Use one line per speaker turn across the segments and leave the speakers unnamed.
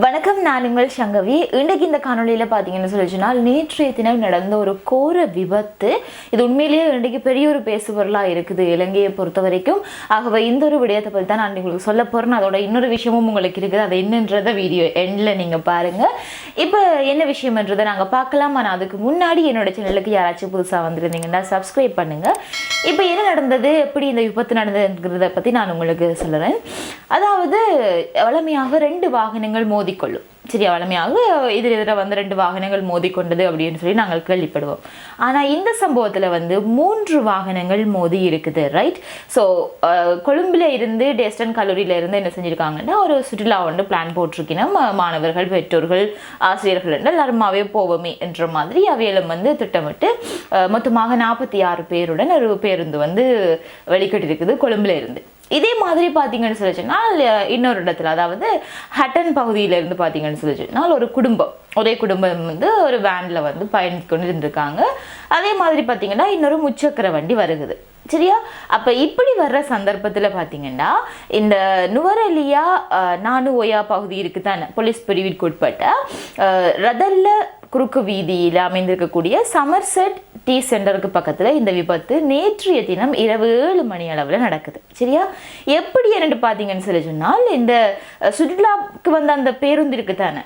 வணக்கம் நான் உங்கள் சங்கவி. இன்றைக்கு இந்த காணொளியில் பார்த்தீங்கன்னு சொல்லிச்சுனால் நேற்றைய தினம் நடந்த ஒரு கோர விபத்து. இது உண்மையிலேயே இன்றைக்கு பெரிய ஒரு பேசுபொருளாக இருக்குது இலங்கையை பொறுத்த வரைக்கும் ஆகவே இந்த ஒரு விடயத்தை பற்றி தான் நான் உங்களுக்கு சொல்ல போகிறேன் அதோட இன்னொரு விஷயமும் உங்களுக்கு இருக்குது. அது என்னன்றத வீடியோ எண்டில் நீங்கள் பாருங்கள் இப்போ என்ன விஷயம்ன்றதை நாங்கள் பார்க்கலாம். ஆனால் அதுக்கு முன்னாடி என்னோட சேனலுக்கு யாராச்சும் புதுசாக வந்திருந்தீங்கன்னா சப்ஸ்கிரைப் பண்ணுங்கள் இப்போ என்ன நடந்தது? எப்படி இந்த விபத்து நடந்ததுங்கிறத பற்றி நான் உங்களுக்கு சொல்லுறேன் அதாவது வளமையாக ரெண்டு வாகனங்கள் மோதிக்கொள்ளும். சரியா வளமையாக எதிர் எதிர வந்து ரெண்டு வாகனங்கள் மோதிக்கொண்டது அப்படின்னு சொல்லி நாங்கள் கேள்விப்படுவோம். ஆனால் இந்த சம்பவத்தில் வந்து மூன்று வாகனங்கள் மோதி இருக்குது ரைட் ஸோ கொழும்பில் இருந்து டேஸ்டன் கல்லூரியில் இருந்து என்ன செஞ்சுருக்காங்கன்னா ஒரு சுற்றுலா வந்து பிளான் போட்டிருக்கணும். மாணவர்கள் பெற்றோர்கள் ஆசிரியர்கள் என்று எல்லாருமாவே போவோமே என்ற மாதிரி அவையிலும் வந்து திட்டமிட்டு மொத்தமாக நாற்பத்தி ஆறு பேருடன் ஒரு பேருந்து வந்து வெளிக்கிட்டிருக்குது கொழும்புல இருந்து. இதே மாதிரி பார்த்தீங்கன்னு சொல்லிச்சுன்னா இன்னொரு இடத்துல அதாவது ஹட்டன் பகுதியிலேருந்து பார்த்தீங்கன்னு சொல்லிச்சுன்னா ஒரு குடும்பம். ஒரே குடும்பம் வந்து ஒரு வேனில் வந்து பயணித்து கொண்டு இருந்திருக்காங்க அதே மாதிரி பார்த்தீங்கன்னா இன்னொரு முச்சக்கர வண்டி வருகுது. சரியா? அப்போ இப்படி வர்ற சந்தர்ப்பத்தில் பார்த்தீங்கன்னா இந்த நுவரெலியா நானு ஒயா பகுதி இருக்குது தானே போலீஸ் பிரிவிற்கு உட்பட்ட ரதல்ல குறுக்கு வீதியில் அமைந்திருக்கக்கூடிய சமர்செட் டீ சென்டருக்கு பக்கத்தில் இந்த விபத்து நேற்றைய தினம் இரவு ஏழு மணி அளவில் நடக்குது. சரியா? எப்படி என்னட்டு பார்த்தீங்கன்னு சொல்லி சொன்னால் இந்த சுற்றுலாவுக்கு வந்த அந்த பேருந்து இருக்கு தானே?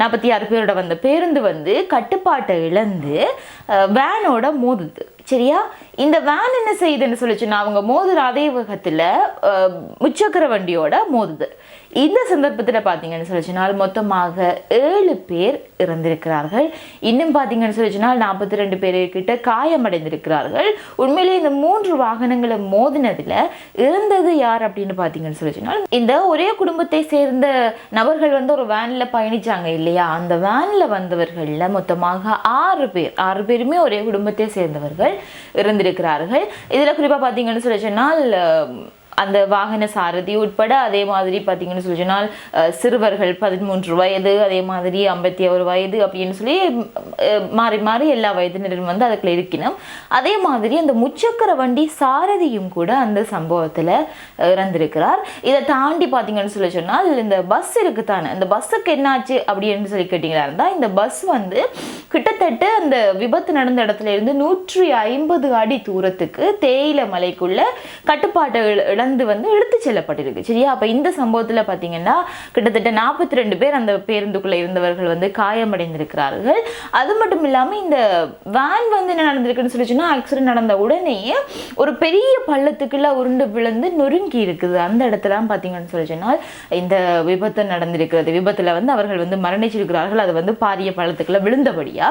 நாற்பத்தி ஆறு பேரோட வந்த பேருந்து வந்து கட்டுப்பாட்டை இழந்து வேனோட மோதுது. சரியா? இந்த வேன் என்ன செய்யுதுன்னு சொல்லிச்சுன்னா அவங்க மோதுற அதே வேகத்தில் முச்சக்கர வண்டியோட மோதுது. இந்த சந்தர்ப்பத்தில் பார்த்தீங்கன்னு சொல்லிச்சுனால் மொத்தமாக ஏழு பேர் இறந்திருக்கிறார்கள். இன்னும் பார்த்தீங்கன்னு சொல்லிச்சுனால் நாற்பத்தி ரெண்டு பேர் கிட்ட காயமடைந்திருக்கிறார்கள். உண்மையிலேயே இந்த மூன்று வாகனங்களை மோதினதில் இறந்தது யார் அப்படின்னு பார்த்தீங்கன்னு சொல்லிச்சுனால் இந்த ஒரே குடும்பத்தை சேர்ந்த நபர்கள் வந்து ஒரு வேனில் பயணிச்சாங்க இல்லையா? அந்த வேனில் வந்தவர்களில் மொத்தமாக ஆறு பேர் ஆறு பேருமே ஒரே குடும்பத்தை சேர்ந்தவர்கள் இறந்திருக்கிறார்கள். இதில் குறிப்பாக பார்த்தீங்கன்னு சொல்லி சொன்னால் அந்த வாகன சாரதி உட்பட அதே மாதிரி பார்த்தீங்கன்னு சொல்லி சொன்னால் சிறுவர்கள் பதிமூன்று வயது அதே மாதிரி ஐம்பத்தி ஒரு வயது அப்படின்னு சொல்லி மாறி மாறி எல்லா வயதினரும் வந்து அதுக்குள்ள இருக்கணும் அதே மாதிரி அந்த முச்சக்கர வண்டி சாரதியும் கூட அந்த சம்பவத்தில் இறந்திருக்கிறார். இதை தாண்டி பார்த்தீங்கன்னு சொல்லி சொன்னால் இந்த பஸ் இருக்குத்தானே அந்த இந்த பஸ்ஸுக்கு என்னாச்சு அப்படின்னு சொல்லி கேட்டிங்களா இருந்தால் இந்த பஸ் வந்து கிட்டத்தட்ட அந்த விபத்து நடந்த இடத்துல இருந்து நூற்றி ஐம்பது அடி தூரத்துக்கு தேயிலை மலைக்குள்ள கட்டுப்பாட்டை இழ- கடந்து வந்து எடுத்து செல்லப்பட்டிருக்கு. சரியா? அப்போ இந்த சம்பவத்தில் பார்த்தீங்கன்னா கிட்டத்தட்ட நாற்பத்தி ரெண்டு பேர் அந்த பேருந்துக்குள்ளே இருந்தவர்கள் வந்து காயமடைந்திருக்கிறார்கள். அது மட்டும் இல்லாமல் இந்த வேன் வந்து என்ன நடந்திருக்குன்னு சொல்லிச்சுன்னா ஆக்சிடென்ட் நடந்த உடனேயே ஒரு பெரிய பள்ளத்துக்குள்ள உருண்டு விழுந்து நொறுங்கி இருக்குது. அந்த இடத்துல பார்த்தீங்கன்னு சொல்லி சொன்னால் இந்த விபத்து நடந்திருக்கிறது. விபத்தில் வந்து அவர்கள் வந்து மரணிச்சிருக்கிறார்கள். அது வந்து பாரிய பள்ளத்துக்குள்ள விழுந்தபடியா.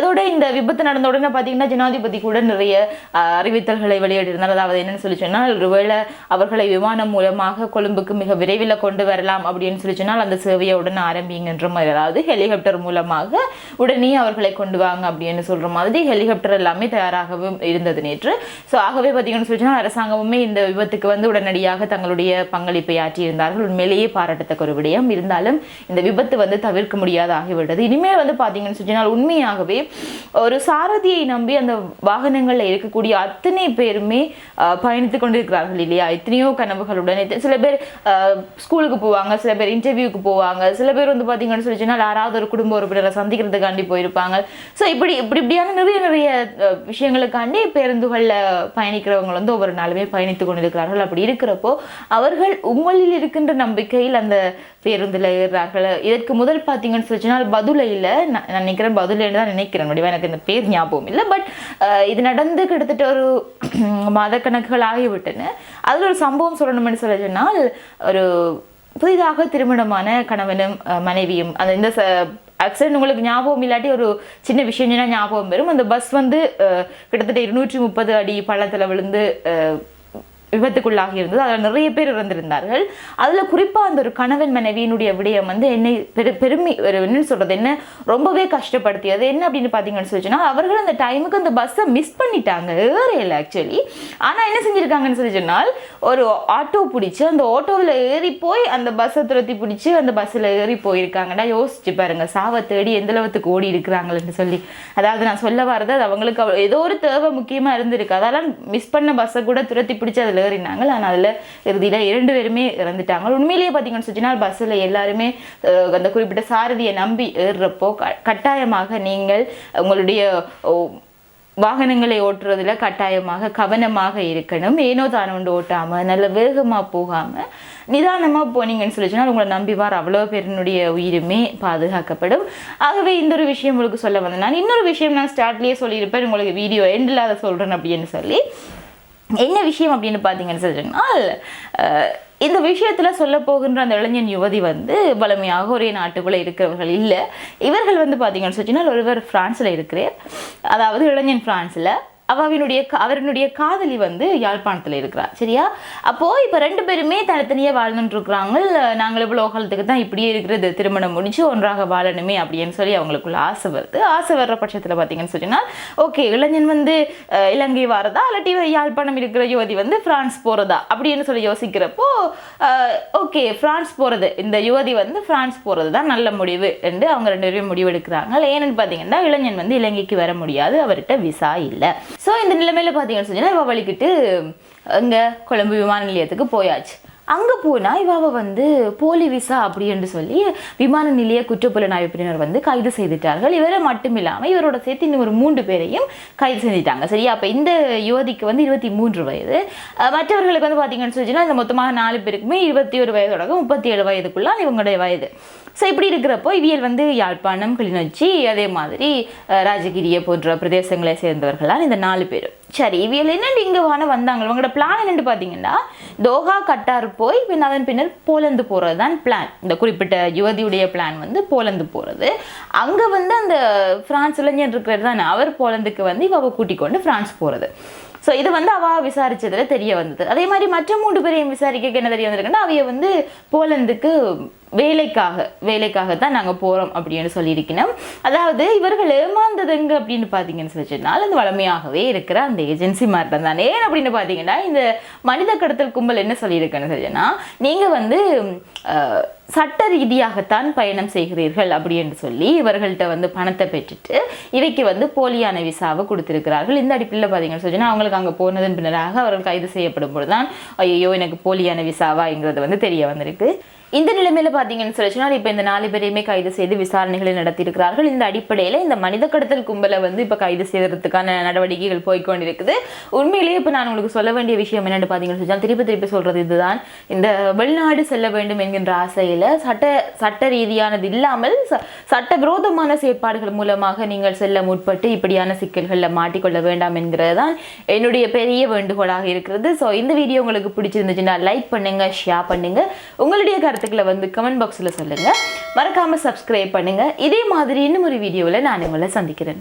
இதோட இந்த விபத்து நடந்த உடனே பார்த்தீங்கன்னா ஜனாதிபதி கூட நிறைய அறிவித்தல்களை வெளியிட்டிருந்தார். அதாவது என்னன்னு சொல்லி சொன்னால் ஒருவேளை அவர்களை விமானம் மூலமாக கொழும்புக்கு மிக விரைவில் கொண்டு வரலாம் அப்படின்னு சொல்லி சொன்னால் அந்த சேவையை உடனே ஆரம்பிங்கன்ற மாதிரி. அதாவது ஹெலிகாப்டர் மூலமாக உடனே அவர்களை கொண்டு வாங்க அப்படின்னு சொல்கிற மாதிரி ஹெலிகாப்டர் எல்லாமே தயாராகவும் இருந்தது நேற்று. ஸோ ஆகவே பார்த்தீங்கன்னு சொல்லி அரசாங்கமுமே இந்த விபத்துக்கு வந்து உடனடியாக தங்களுடைய பங்களிப்பை ஆற்றியிருந்தார்கள். உண்மையிலேயே பாராட்டத்தக்க ஒரு விடயம். இருந்தாலும் இந்த விபத்து வந்து தவிர்க்க முடியாத ஆகிவிட்டது. இனிமேல் வந்து பார்த்தீங்கன்னு சொல்லி சொன்னால் உண்மையாகவே ஒரு சாரதியை நம்பி அந்த வாகனங்களில் இருக்கக்கூடிய அத்தனை பேருமே பயணித்து பயணித்துக் கொண்டிருக்கிறார்கள் இல்லையா? எத்தனையோ கனவுகளுடன் சில பேர் ஸ்கூலுக்கு போவாங்க சில பேர் இன்டர்வியூக்கு போவாங்க சில பேர் வந்து பார்த்தீங்கன்னு சொல்லிச்சுன்னா யாராவது ஒரு குடும்ப உறுப்பினரை சந்திக்கிறதுக்காண்டி போயிருப்பாங்க. ஸோ இப்படி இப்படி இப்படியான நிறைய நிறைய விஷயங்களுக்காண்டி பேருந்துகளில் பயணிக்கிறவங்க வந்து ஒவ்வொரு நாளுமே பயணித்து கொண்டிருக்கிறார்கள். அப்படி இருக்கிறப்போ அவர்கள் உங்களில் இருக்கின்ற நம்பிக்கையில் அந்த பேருந்தில் ஏறுறார்கள். இதற்கு முதல் பார்த்தீங்கன்னு சொல்லிச்சுனால் பதுலையில் நான் நான் நினைக்கிறேன் பதுளைன்னு தான் நினைக்கிறேன். முடிவாக எனக்கு இந்த பேர் ஞாபகம் இல்லை. பட் இது நடந்து கிட்டத்தட்ட ஒரு மாதக்கணக்குகள் ஆகிவிட்டன. அதில் ஒரு சம்பவம் சொல்லணும்னு சொல்ல சொன்னால் ஒரு புதிதாக திருமணமான கணவனும் மனைவியும் அந்த இந்த ச ஆக்சிடென்ட் உங்களுக்கு ஞாபகம் இல்லாட்டி ஒரு சின்ன விஷயம் ஞாபகம் வரும். அந்த பஸ் வந்து கிட்டத்தட்ட இருநூற்றி முப்பது அடி பள்ளத்தில் விழுந்து விபத்துக்குள்ளாகி இருந்தது. அதில் நிறைய பேர் இறந்திருந்தார்கள். அதில் குறிப்பாக அந்த ஒரு கணவன் மனைவியினுடைய விடயம் வந்து என்னை பெரு பெருமை ஒரு என்னன்னு சொல்கிறது என்ன ரொம்பவே கஷ்டப்படுத்தியது. என்ன அப்படின்னு பார்த்தீங்கன்னு சொல்லிச்சுன்னா அவர்கள் அந்த டைமுக்கு அந்த பஸ்ஸை மிஸ் பண்ணிட்டாங்க. ஏறையில் ஆக்சுவலி ஆனால் என்ன செஞ்சுருக்காங்கன்னு சொல்லி சொன்னால் ஒரு ஆட்டோ பிடிச்சி அந்த ஆட்டோவில் ஏறி போய் அந்த பஸ்ஸை துரத்தி பிடிச்சி அந்த பஸ்ஸில் ஏறி போயிருக்காங்கடா. யோசிச்சு பாருங்க சாவை தேடி எந்த அளவுக்கு ஓடி இருக்கிறாங்களேன்னு சொல்லி. அதாவது நான் சொல்ல வரது அது அவங்களுக்கு ஏதோ ஒரு தேவை முக்கியமாக இருந்திருக்கு. அதெல்லாம் மிஸ் பண்ண பஸ்ஸை கூட துரத்தி பிடிச்சி அதில் பஸ்ஸில் ஏறினாங்க ஆனால் அதில் இறுதியில் இரண்டு பேருமே இறந்துட்டாங்க. உண்மையிலேயே பார்த்தீங்கன்னு சொன்னால் பஸ்ஸில் எல்லாருமே அந்த குறிப்பிட்ட சாரதியை நம்பி ஏறுறப்போ க- கட்டாயமாக நீங்கள் உங்களுடைய ஓ, வாகனங்களை ஓட்டுறதுல கட்டாயமாக கவனமாக இருக்கணும். ஏனோ தானோ ஒன்று ஓட்டாமல் நல்ல வேகமாக போகாமல் நிதானமாக போனீங்கன்னு சொல்லிச்சுன்னா உங்களை நம்பி அவ்வளோ பேரினுடைய உயிருமே பாதுகாக்கப்படும். ஆகவே இந்த ஒரு விஷயம் உங்களுக்கு சொல்ல வந்தேன். நான் இன்னொரு விஷயம் நான் ஸ்டார்ட்லேயே சொல்லியிருப்பேன். உங்களுக்கு வீடியோ எண்டில் அதை சொல்கிறேன் அப்படின்னு சொல்லி. என்ன விஷயம் அப்படின்னு பார்த்தீங்கன்னு சொல்லிட்டிங்கன்னால் இந்த விஷயத்தில் சொல்ல போகின்ற அந்த இளைஞன் யுவதி வந்து வலிமையாக ஒரே நாட்டுக்குள்ளே இருக்கிறவர்கள் இல்லை. இவர்கள் வந்து பார்த்தீங்கன்னு சொன்னால் ஒருவர் ஃப்ரான்ஸில் இருக்கிறார். அதாவது இளைஞன் ஃப்ரான்ஸில் அவனுடைய அவருடைய காதலி வந்து யாழ்ப்பாணத்தில் இருக்கிறார் சரியா? அப்போது இப்போ ரெண்டு பேருமே தனித்தனியாக வாழ்ந்துட்டு இருக்கிறாங்க நாங்கள் இவ்வளோ காலத்துக்கு தான் இப்படியே இருக்கிறது. திருமணம் முடிஞ்சு ஒன்றாக வாழணுமே அப்படின்னு சொல்லி அவங்களுக்குள்ள ஆசை வருது. ஆசை வர்ற பட்சத்தில் பார்த்தீங்கன்னு சொன்னால் ஓகே இளைஞன் வந்து இலங்கை வாரதா? இல்லாட்டி யாழ்ப்பாணம் இருக்கிற யுவதி வந்து ஃப்ரான்ஸ் போகிறதா அப்படின்னு சொல்லி யோசிக்கிறப்போ ஓகே ஃப்ரான்ஸ் போகிறது இந்த யுவதி வந்து ஃப்ரான்ஸ் போகிறது தான் நல்ல முடிவு என்று அவங்க ரெண்டு பேரும் முடிவெடுக்கிறாங்க. ஏன்னு பார்த்தீங்கன்னா இளைஞன் வந்து இலங்கைக்கு வர முடியாது. அவர்கிட்ட விசா இல்லை. ஸோ இந்த நிலைமையில் பார்த்தீங்கன்னு சொன்னால் இவ வழிக்கிட்டு அங்கே கொழும்பு விமான நிலையத்துக்கு போயாச்சு. அங்கே போனால் இவாவை வந்து போலி விசா அப்படின்னு சொல்லி விமான நிலைய குற்றப்புலனாய்வு பிரிவினர் வந்து கைது செய்துட்டார்கள். இவரை மட்டும் இல்லாமல் இவரோட சேர்த்து இன்னும் ஒரு மூன்று பேரையும் கைது செஞ்சிட்டாங்க. சரியா? அப்போ இந்த யுவதிக்கு வந்து இருபத்தி மூன்று வயது. மற்றவர்களுக்கு வந்து பார்த்தீங்கன்னு சொல்லிச்சுன்னா இந்த மொத்தமாக நாலு பேருக்குமே இருபத்தி ஒரு வயதோட முப்பத்தி ஏழு வயதுக்குள்ளால் இவங்களுடைய வயது. ஸோ இப்படி இருக்கிறப்போ இவியல் வந்து யாழ்ப்பாணம் கிளிநொச்சி அதே மாதிரி ராஜகிரியை ராஜகிரிய போன்ற பிரதேசங்களை சேர்ந்தவர்களால் இந்த நாலு பேர் சரி இவியல் என்னண்டு இங்கே வான வந்தாங்க? இவங்களோட பிளான் என்னென்னு பார்த்தீங்கன்னா தோஹா கட்டார் போய் பின் அதன் பின்னர் போலந்து போகிறது தான் பிளான் இந்த குறிப்பிட்ட யுவதியுடைய பிளான் வந்து போலந்து போகிறது அங்கே வந்து அந்த ஃப்ரான்ஸ் இளைஞர் இருக்கிறது தான் அவர் போலந்துக்கு வந்து இவ கூட்டிக் கொண்டு ஃப்ரான்ஸ் போகிறது ஸோ இது வந்து அவ விசாரித்ததில் தெரிய வந்தது. அதே மாதிரி மற்ற மூன்று பேரையும் விசாரிக்க என்ன தெரிய வந்திருக்குன்னா அவைய வந்து போலந்துக்கு வேலைக்காக வேலைக்காக தான் நாங்கள் போகிறோம் அப்படின்னு சொல்லியிருக்கணும். அதாவது இவர்கள் ஏமாந்ததுங்க அப்படின்னு பார்த்தீங்கன்னு சொல்லிச்சுனால் அது வளமையாகவே இருக்கிற அந்த ஏஜென்சி மாதிரி தான் ஏன் அப்படின்னு பார்த்தீங்கன்னா இந்த மனித கடத்தல் கும்பல் என்ன சொல்லியிருக்குன்னு சொல்லிச்சுன்னா நீங்கள் வந்து சட்ட ரீதியாகத்தான் பயணம் செய்கிறீர்கள் அப்படின்னு சொல்லி இவர்கள்ட்ட வந்து பணத்தை பெற்றுட்டு இவைக்கு வந்து போலியான விசாவை கொடுத்துருக்கிறார்கள். இந்த அடிப்பில் பார்த்தீங்கன்னு சொன்னா அவங்களுக்கு அங்கே போனதன் பின்னராக அவர்கள் கைது செய்யப்படும் பொழுதுதான் ஐயோ எனக்கு போலியான விசாவாங்கிறது வந்து தெரிய வந்திருக்கு. இந்த நிலைமையில பார்த்தீங்கன்னு சொல்லிச்சுன்னா இப்போ இந்த நாலு பேரையுமே கைது செய்து விசாரணைகளை நடத்தியிருக்கிறார்கள். இந்த அடிப்படையில் இந்த மனித கடத்தல் கும்பலை வந்து இப்போ கைது செய்யறதுக்கான நடவடிக்கைகள் போய்க்கொண்டிருக்குது. உண்மையிலேயே இப்போ நான் உங்களுக்கு சொல்ல வேண்டிய விஷயம் என்னென்னு பார்த்தீங்கன்னு சொன்னால் திருப்பி திருப்பி சொல்றது இதுதான். இந்த வெளிநாடு செல்ல வேண்டும் என்கின்ற ஆசையில் சட்ட சட்ட ரீதியானது இல்லாமல் ச- சட்டவிரோதமான செயற்பாடுகள் மூலமாக நீங்கள் செல்ல முற்பட்டு இப்படியான சிக்கல்களில் மாட்டிக்கொள்ள வேண்டாம் என்கிறது தான் என்னுடைய பெரிய வேண்டுகோளாக இருக்கிறது. ஸோ இந்த வீடியோ உங்களுக்கு பிடிச்சிருந்துச்சுன்னா லைக் பண்ணுங்க ஷேர் பண்ணுங்க. உங்களுடைய கருத்து கருத்துக்களை வந்து கமெண்ட் பாக்ஸில் சொல்லுங்க. மறக்காம சப்ஸ்கிரைப் பண்ணுங்க. இதே மாதிரி இன்னும் ஒரு வீடியோவில் நான் உங்களை சந்திக்கிறேன்.